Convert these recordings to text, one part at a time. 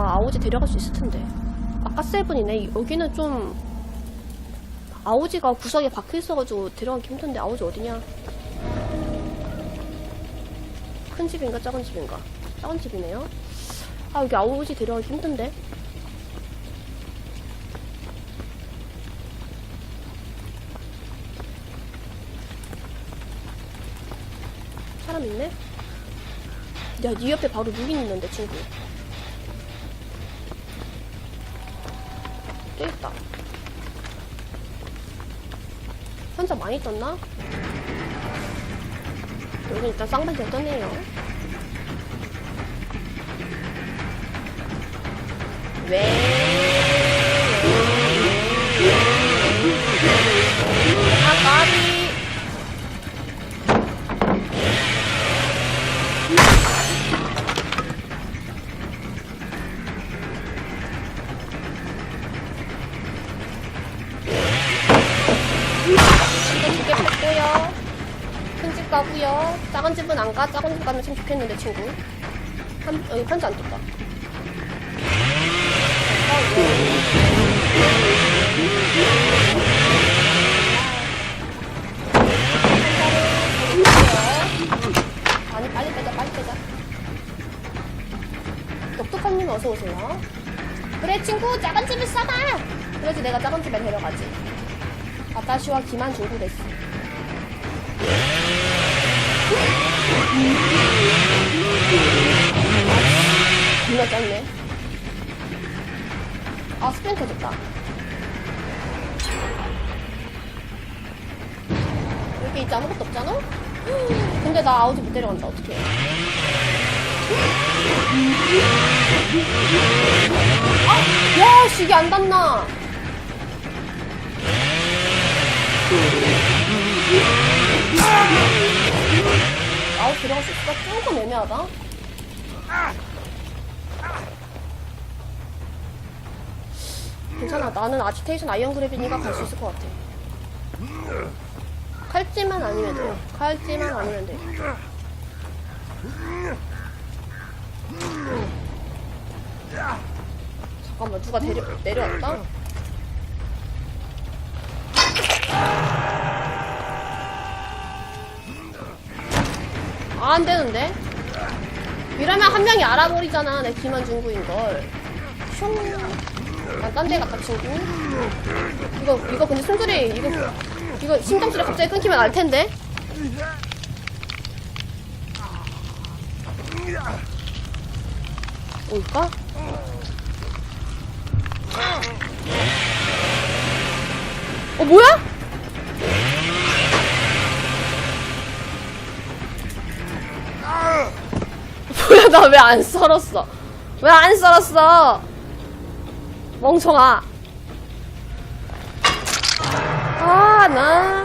아, 아오지 데려갈 수 있을 텐데. 아까 세븐이네. 여기는 좀 아오지가 구석에 박혀 있어가지고 데려가기 힘든데 아오지 어디냐? 큰 집인가 작은 집인가? 작은 집이네요. 아 여기 아오지 데려가기 힘든데. 사람 있네? 야, 네 옆에 바로 루인 있는데, 친구. 또 있다. 혼자 많이 떴나? 여기 일단 쌍반장 떴네요. 왜? 집은 안 가. 작은 집 가면 참 좋겠는데 친구. 한 여기 판자 안 떴다. 아니 빨리 빼자 빨리 빼자. 똑똑한님 어서 오세요. 그래 친구 작은 집을 싸봐. 그래야지 내가 작은 집에 데려가지. 아타시와 기만 중고 됐어. 겁나 짧네. 아, 스프링 터졌다. 여기 이제 아무것도 없잖아? 근데 나 아우지 못 데려간다, 어떡해. 아! 야, 씨, 이게 안 닿나? 아 웃 들어갈 수 있을까? 조금 애매하다. 괜찮아. 나는 아지테이션 아이언 그래비니가 갈 수 있을 것 같아. 칼찌만 아니면 돼. 칼찌만 아니면 돼. 잠깐만, 누가 내려, 내려왔다? 안 되는데? 이러면 한 명이 알아버리잖아. 내 기만 중구인 걸. 슝. 난딴데 갔다 친구. 이거, 이거 근데 숨소리, 이거, 이거 심장소리 갑자기 끊기면 알 텐데? 올까? 어, 뭐야? 뭐야 나 왜 안 썰었어? 왜 안 썰었어? 멍청아. 아나.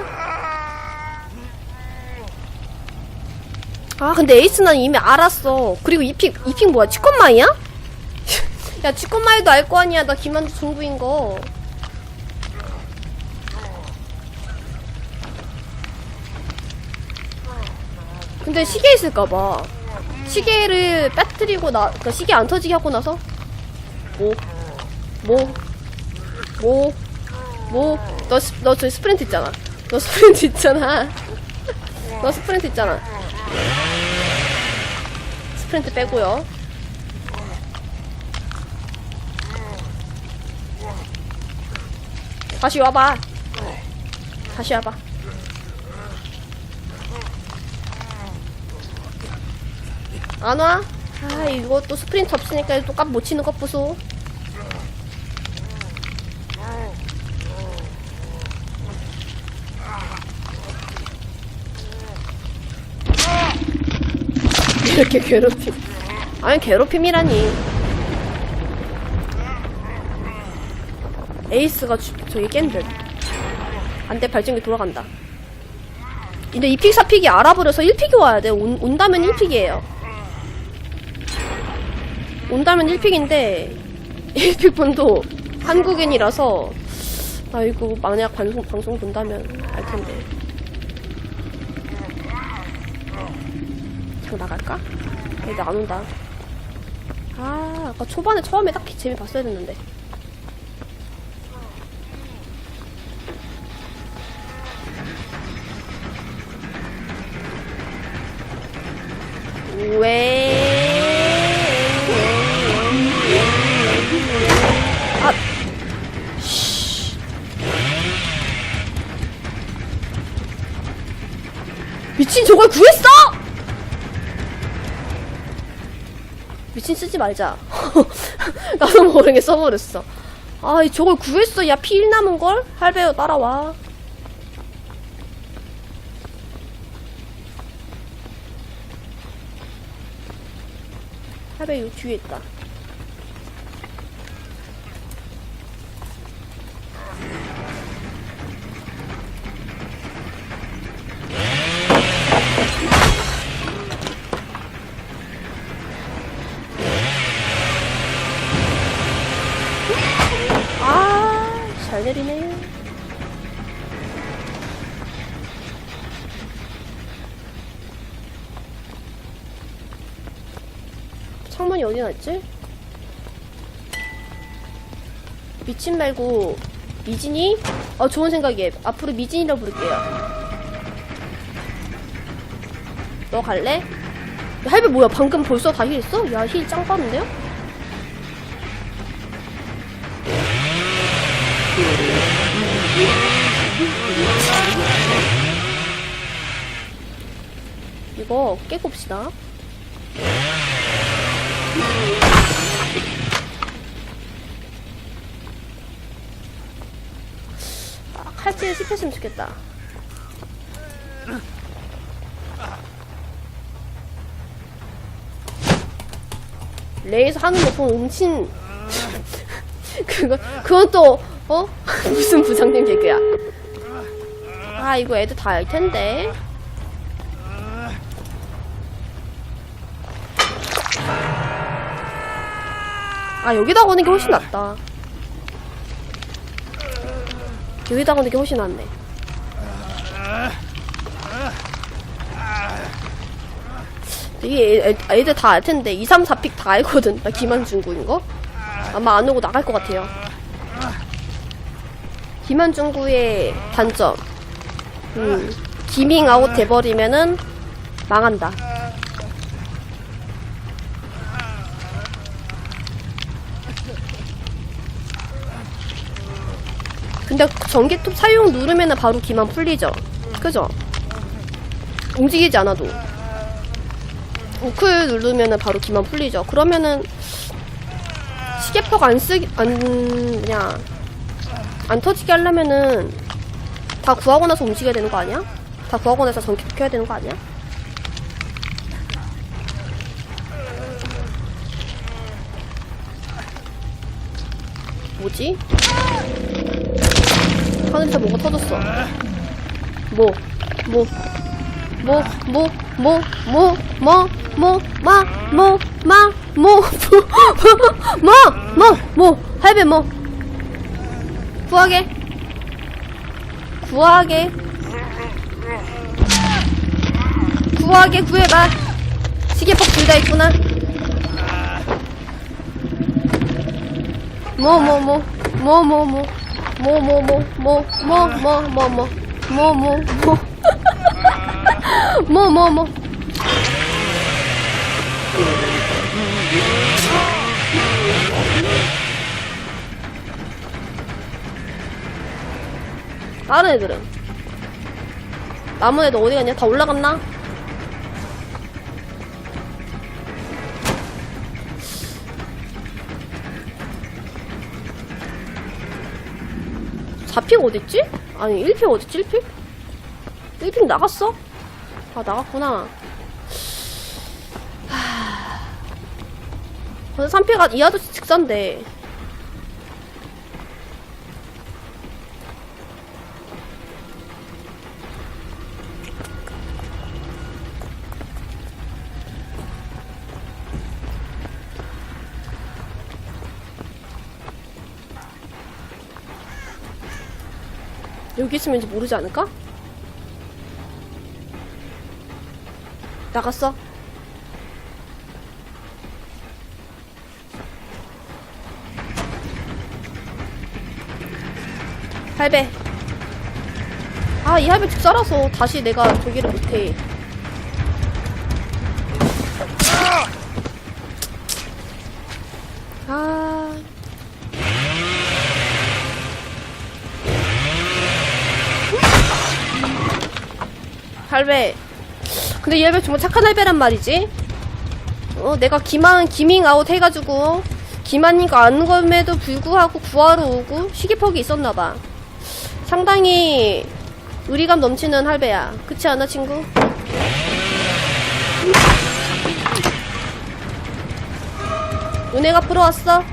아 근데 에이스는 이미 알았어. 그리고 이픽 이픽 뭐야? 치권마이야? 야 치권마이도 알 거 아니야. 나 김한주 중부인 거. 근데 시계 있을까봐 시계를 빠뜨리고 나, 그 시계 안 터지게 하고 나서, 뭐, 뭐, 뭐, 뭐, 너, 스- 너 저기 스프린트 있잖아. 너 스프린트 있잖아. 너 스프린트 있잖아. 스프린트 빼고요. 다시 와봐. 다시 와봐. 안 와? 아, 이거 또 스프린트 없으니까 또깝못 치는 것 보소. 이렇게 괴롭힘. 아니, 괴롭힘이라니. 에이스가 주, 저기 깬 듯. 안돼, 발전기 돌아간다. 근데 2픽, 4픽이 알아버려서 1픽이 와야 돼. 온, 온다면 1픽이에요. 온다면 1픽인데 1픽 분도 한국인이라서 아이고 만약 방송 방송 본다면 알 텐데. 그냥 나갈까? 얘들 안 온다. 아, 아까 초반에 처음에 딱히 재미 봤어야 됐는데. 왜? 미친 저걸 구했어? 미친 쓰지 말자. 나도 모르게 써버렸어. 아, 이 저걸 구했어. 야, 피 1 남은 걸? 할배요, 따라와. 할배 요 뒤에 있다. 내리네. 창문이 어디 났지? 미친 말고 미진이? 어 좋은 생각이에요. 앞으로 미진이라고 부를게요. 너 갈래? 야, 할배 뭐야? 방금 벌써 다 힐했어? 야, 힐 짱 빠는데요? 이거 깨고 봅시다. 아, 칼질 씹혔으면 좋겠다. 레이서 하는 거 보면 음친 그거 그건 또 어? 무슨 부장님 개그야? 아 이거 애들 다 알 텐데. 아 여기다 거는 게 훨씬 낫다. 여기다 거는 게 훨씬 낫네. 이 애들 다 알 텐데 2, 3, 4픽 다 알거든. 나 김한중구인 거. 아마 안 오고 나갈 것 같아요. 김한중구의 단점. 음, 기밍 아웃 돼버리면은 망한다. 근데 전기톱 사용 누르면은 바로 기만 풀리죠. 그죠? 움직이지 않아도. 우클 누르면은 바로 기만 풀리죠. 그러면은 시계퍽 안 쓰기 안 그냥 안 터지게 하려면은 다 구하고 나서 움직여야 되는 거 아니야? 다 구하고 나서 전기톱 켜야 되는 거 아니야? 뭐지? 하늘에서 뭐가 터졌어. 뭐, 뭐, 뭐, 뭐, 뭐, 뭐, 뭐, 뭐, 마, 뭐, 마, 뭐, 뭐, 뭐, 뭐, 할배 뭐. 구하게. 구하게. 구하게 구해봐. 시계폭 둘 다 있구나. 뭐, 뭐, 뭐, 뭐, 뭐, 뭐. 뭐, 뭐, 뭐, 뭐, 뭐, 뭐, 뭐, 뭐, 뭐, 뭐, 뭐, 뭐, 뭐, 다른 애들은 남은 애들 어디 갔냐? 다 올라갔나? 사픽 어딨지? 아니 1픽 어딨지 1픽? 1픽 나갔어? 아 나갔구나 하... 근데 3픽 이 아저씨 직사인데 여기 있으면 이제 모르지 않을까? 나갔어? 할배 아 이 할배 집 살아서 다시 내가 저기를 못해 할배. 근데 이 할배 정말 착한 할배란 말이지. 어, 내가 기만, 기밍 아웃 해가지고, 기만이가 안 검에도 불구하고 구하러 오고, 시기퍽이 있었나봐. 상당히, 의리감 넘치는 할배야. 그치 않아, 친구? 은혜가 풀어왔어?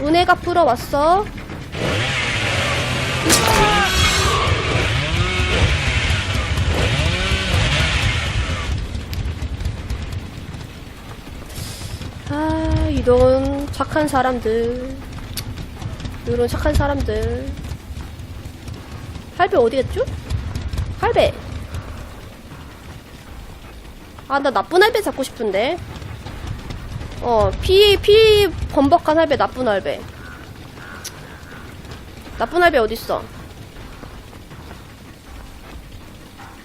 은혜가 풀어왔어? 이런 착한 사람들. 이런 착한 사람들. 할배 어디 갔죠? 할배. 아, 나 나쁜 할배 잡고 싶은데. 어, 피, 피 범벅한 할배, 나쁜 할배. 나쁜 할배 어딨어?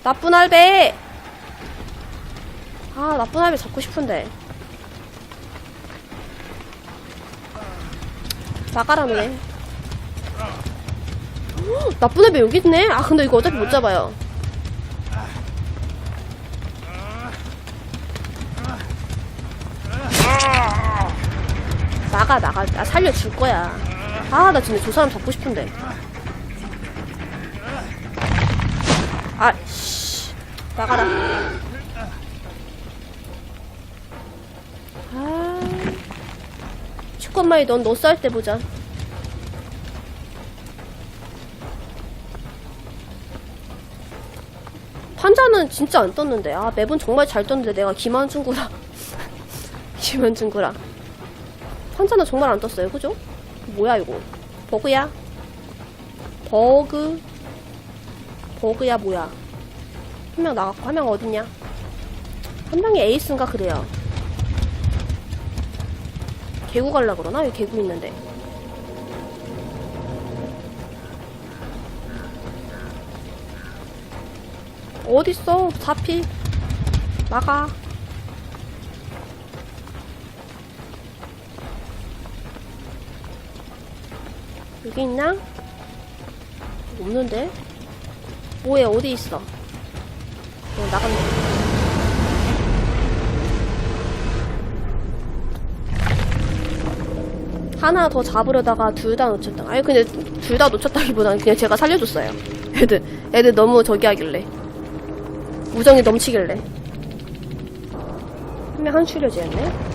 나쁜 할배! 아, 나쁜 할배 잡고 싶은데. 나가라네. 헉, 나쁜 애배 여기 있네? 아, 근데 이거 어차피 못 잡아요. 나가, 나가. 나 살려줄 거야. 아, 나 진짜 저 사람 잡고 싶은데. 아, 씨. 나가라. 아. 축구만이 넌너 쌀때 보자. 판자는 진짜 안 떴는데. 아, 맵은 정말 잘 떴는데 내가 기만 중구라. 기만 중구라. 판자는 정말 안 떴어요. 그죠? 뭐야, 이거. 버그야? 버그? 버그야, 뭐야. 한 명 나갔고, 한 명 어딨냐? 한 명이 에이스인가 그래요. 개구 갈라 그러나? 여기 개구 있는데. 어딨어? 4피. 나가. 여기 있나? 없는데? 뭐해, 어디 있어? 어, 나갔네. 하나 더 잡으려다가 둘 다 놓쳤다. 아니 근데 둘 다 놓쳤다기보다는 그냥 제가 살려줬어요. 애들 애들 너무 저기 하길래 우정이 넘치길래 한명 한출려지였네.